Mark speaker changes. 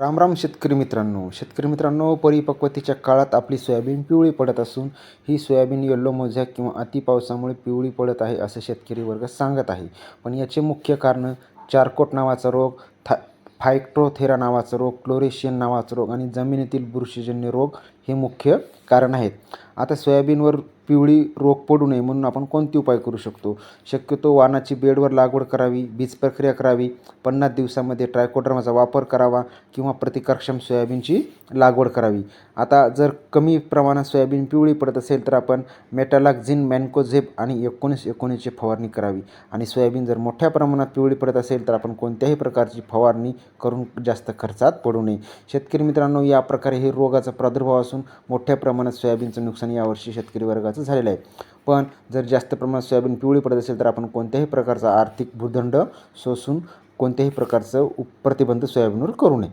Speaker 1: रामराम शेतकरी मित्रांनो. शेतकरी मित्रांनो परिपक्वतेच्या काळात आपली सोयाबीन पिवळी पडत असून ही सोयाबीन येल्लो मोझॅक किंवा अति पावसामुळे पिवळी पडत आहे असं शेतकरी वर्ग सांगत आहे. पण याचे मुख्य कारण चारकोट नावाचा रोग था फायक्ट्रोथेरा नावाचा रोग क्लोरेशियन नावाचा रोग आणि जमिनीतील बुरशीजन्य रोग हे मुख्य कारण आहेत. आता सोयाबीनवर पिवळी रोग पडू नये म्हणून आपण कोणते उपाय करू शकतो? शक्यतो वाणाची बेडवर लागवड करावी बीज प्रक्रिया करावी पन्नास दिवसामध्ये ट्रायकोड्रामाचा वापर करावा किंवा प्रतिकारक्षम सोयाबीनची लागवड करावी. आता जर कमी प्रमाणात सोयाबीन पिवळी पडत असेल तर आपण मेटालाक्झिन मॅन्कोझेब आणि एकोणीस एकोणीसची फवारणी करावी. आणि सोयाबीन जर मोठ्या प्रमाणात पिवळी पडत असेल तर आपण कोणत्याही प्रकारची फवारणी करून जास्त खर्चात पडू नये. शेतकरी मित्रांनो या प्रकारे हे रोगाचा प्रादुर्भाव असून मोठ्या प्रमाणात सोयाबीनचं नुकसान यावर्षी शेतकरी वर्गात वर्गाचं झालेलं आहे. पण जर जास्त प्रमाणात सोयाबीन पिवळी पडत असेल तर आपण कोणत्याही प्रकारचा आर्थिक भूदंड सोसून कोणत्याही प्रकारचं उप प्रतिबंध सोयाबीनवर करू नये.